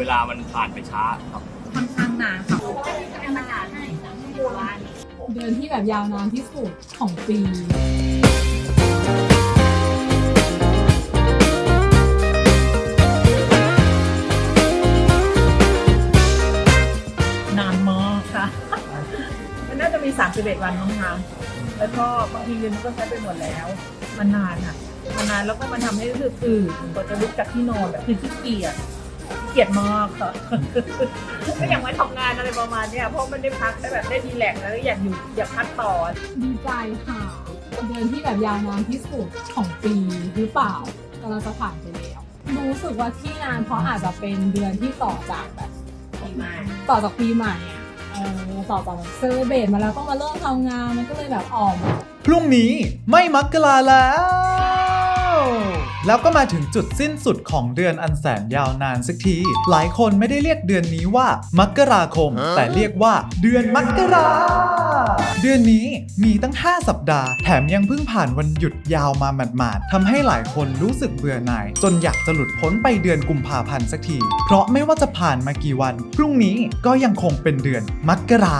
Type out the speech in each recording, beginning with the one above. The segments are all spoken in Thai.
เวลามันผ่านไปช้าครับค่อนข้างนานค่ะเดือนที่แบบยาวนานที่สุดของปีนานมากค่ะ มันน่าจะมี 31 วันมั้งคะแล้วก็บางทีเงินมันก็ใช้ไปหมดแล้ว มันนานอะ มันนานแล้วก็มันทำให้รู้สึกตื่นกว่าจะลุกจากที่นอนแบบคือขี้เกียจขี้ เกียจมากค่ะ ก็อยากมาทำงานอะไรประมาณเนี้ยเพราะมันได้พักได้แบบได้ดีแลกซ์แล้วก็อยากอยู่อยากพักต่อ ดีใจค่ะเดือนที่แบบยาวนานที่สุดของปีหรือเปล่ากำลังจะผ่านไปแล้ว รู้สึกว่าที่นานเพราะอาจจะเป็นเดือนที่ต่อจากแบบต่อจากปีใหม่อะเออต่อจากเซเลเบรตมาแล้วก็มาเริ่มทำงานมันก็เลยแบบออกมาพรุ่งนี้ไม่มักกะลาแล้ว แล้วก็มาถึงจุดสิ้นสุดของเดือนอันแสนยาวนานสักที หลายคนไม่ได้เรียกเดือนนี้ว่ามักกราคม แต่เรียกว่าเดือนมักกรา เดือนนี้มีตั้ง 5 สัปดาห์ แถมยังเพิ่งผ่านวันหยุดยาวมาหมาดๆทำให้หลายคนรู้สึกเบื่อหน่าย จนอยากจะหลุดพ้นไปเดือนกุมภาพันธ์สักที เพราะไม่ว่าจะผ่านมากี่วัน พรุ่งนี้ก็ยังคงเป็นเดือนมกรา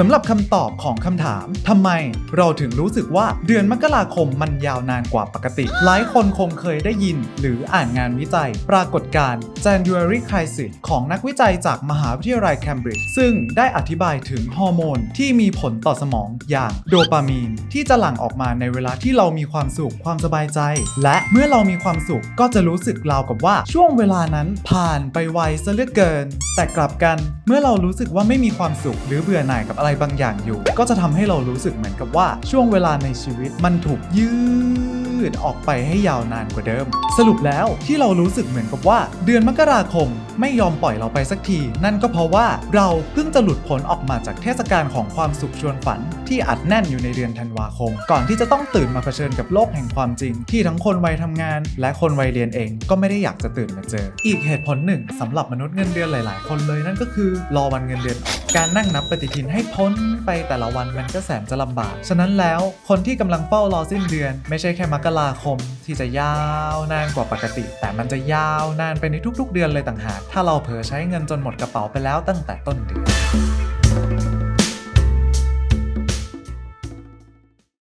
สำหรับคำตอบของคำถามทำไมเราถึงรู้สึกว่าเดือนมกราคมมันยาวนานกว่าปกติ หลายคนคงเคยได้ยิน หรืออ่านงานวิจัย ปรากฏการณ์ January Crisis ของนักวิจัยจากมหาวิทยาลัยเคมบริดจ์ซึ่งได้อธิบายถึงฮอร์โมนที่มีผลต่อสมองอย่างโดปามีนที่จะหลั่งออกมาในเวลาที่เรามีความสุขความสบายใจ และเมื่อเรามีความสุขก็จะรู้สึกราวกับว่าช่วงเวลานั้นผ่านไปไวซะเหลือเกิน แต่กลับกันเมื่อเรารู้สึกว่าไม่มีความสุขหรือเบื่อหน่ายกับอะไรบางอย่างอยู่ ก็จะทำให้เรารู้สึกเหมือนกับว่าช่วงเวลาในชีวิตมันถูกยืดออกไปให้ยาวนานกว่าเดิม สรุปแล้วที่เรารู้สึกเหมือนกับว่า เดือนมกราคมไม่ยอมปล่อยเราไปสักที นั่นก็เพราะว่าเราเพิ่งจะหลุดพ้นออกมาจากเทศกาลของความสุขชวนฝันที่อัดแน่นอยู่ในเดือนธันวาคม ก่อนที่จะต้องตื่นมาเผชิญกับโลกแห่งความจริง ที่ทั้งคนวัยทำงาน และคนวัยเรียนเองก็ไม่ได้อยากจะตื่นมาเจอ อีกเหตุผลหนึ่งสำหรับมนุษย์เงินเดือนหลาย ๆ คนเลยนั่นก็คือ รอวันเงินเดือนออกการนั่งนับปฏิทินให้พ้นไปแต่ละวันมันก็แสนจะลำบาก ฉะนั้นแล้วคนที่กำลังเฝ้ารอสิ้นเดือน ไม่ใช่แค่มกราคม ที่จะยาวนานกว่าปกติ แต่มันจะยาวนานไปในทุก ๆ เดือนเลยต่างหาก ถ้าเราเผลอใช้เงินจนหมดกระเป๋าไปแล้วตั้งแต่ต้นเดือน